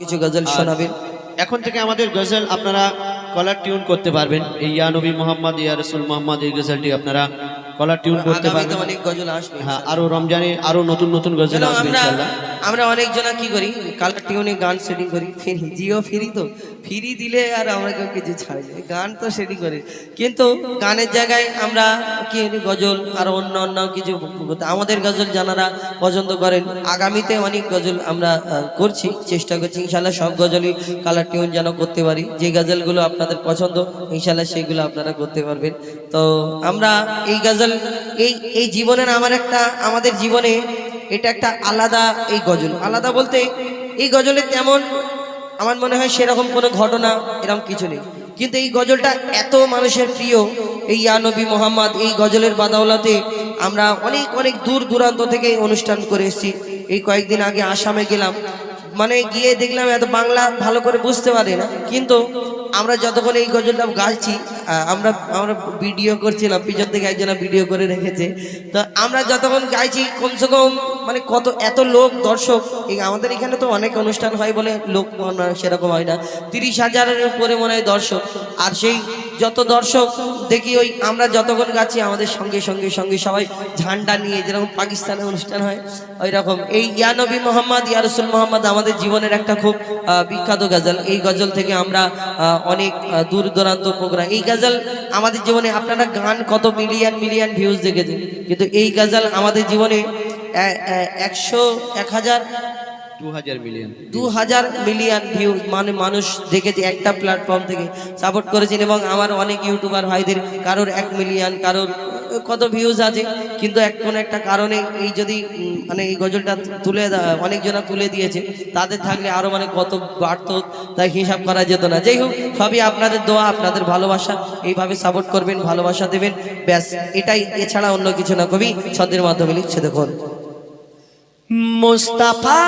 কিছু গজল শোনাবেন। এখন থেকে আমাদের গজল আপনারা কলার টিউন করতে পারবেন। এই ইয়া নবী মোহাম্মদ ইয়া রসুল মোহাম্মদ এই গজলটি আপনারা কলার টিউন করতে পারবেন। অনেক গজল আসবে হ্যাঁ আরও রমজানে আরও নতুন নতুন গজল আসবে ইনশাআল্লাহ আমরা অনেক জনা কি করি? কালার টিউনে গান সেটিং করি। ফিরি, জিও ফ্রি তো। ফ্রি দিলে আর আমরা কেউ কিছু ছাড়ি। গান তো সেটিং করি। কিন্তু গানের জায়গায় আমরা কি গজল আর অন্য অন্য কিছু আমাদের গজল জানারা পছন্দ করেন। আগামীতে অনেক গজল আমরা করছি, চেষ্টা করছি। ইনশাল্লাহ সব গজলই কালার টিউন যেন করতে পারি। যে গজলগুলো আপনাদের পছন্দ ইনশাল্লাহ সেগুলো আপনারা করতে পারবেন। তো আমরা এই গজল, এই এই জীবনের আমার একটা, আমাদের জীবনে এটা একটা আলাদা এই গজল। আলাদা বলতে এই গজলে তেমন আমার মনে হয় সেরকম কোনো ঘটনা এরকম কিছু নেই। কিন্তু এই গজলটা এত মানুষের প্রিয়, এই ইয়ানবী মোহাম্মদ, এই গজলের বাদাওলাতে আমরা অনেক অনেক দূর দূরান্ত থেকে অনুষ্ঠান করে এসেছি। এই কয়েকদিন আগে আসামে গেলাম। মানে গিয়ে দেখলাম এত বাংলা ভালো করে বুঝতে পারি না। কিন্তু আমরা যতক্ষণ এই গজলটা গাইছি আমরা আমরা ভিডিও করছিলাম, পিছন থেকে একজনা ভিডিও করে রেখেছে। তো আমরা যতক্ষণ গাইছি, কমসে কম মানে কত, এত লোক, দর্শক আমাদের এখানে তো অনেক অনুষ্ঠান হয় বলে লোক সেরকম হয় না। তিরিশ হাজারের উপরে মনে হয় দর্শক। আর সেই যত দর্শক, দেখি ওই আমরা যতক্ষণ গাচ্ছি আমাদের সঙ্গে সঙ্গে সঙ্গে সবাই ঝান্ডা নিয়ে যেরকম পাকিস্তানে অনুষ্ঠান হয় ওই রকম এই ইয়ানবী মোহাম্মদ ইয়ারসুল মোহাম্মদ আমাদের জীবনের একটা খুব বিখ্যাত গজল। এই গজল থেকে আমরা অনেক দূর দূরান্ত প্রোগ্রাম এই গজল আমাদের জীবনে আপনারা গান কত মিলিয়ন মিলিয়ন ভিউজ দেখেছেন। কিন্তু এই গজল আমাদের জীবনে একশো এক হাজার দু হাজার মিলিয়ন ভিউ মানে মানুষ দেখেছে একটা প্ল্যাটফর্ম থেকে সাপোর্ট করেছেন এবং আমার অনেক ইউটিউবার ভাইদের কারোর এক মিলিয়ন কারোর কত ভিউজ আছে, কিন্তু এক কোনো একটা কারণে এই যদি মানে এই গজলটা তুলে অনেকজনা তুলে দিয়েছে, তাদের থাকলে আরও মানে কত বাড়তো, তাই হিসাব করা যেত না। যাই হোক, সবই আপনাদের দোয়া, আপনাদের ভালোবাসা, এইভাবে সাপোর্ট করবেন, ভালোবাসা দেবেন, ব্যাস, এটাই। এছাড়া অন্য কিছু না কবি, ছন্দের মাধ্যমে লিখছে দেখুন। মুস্তাফা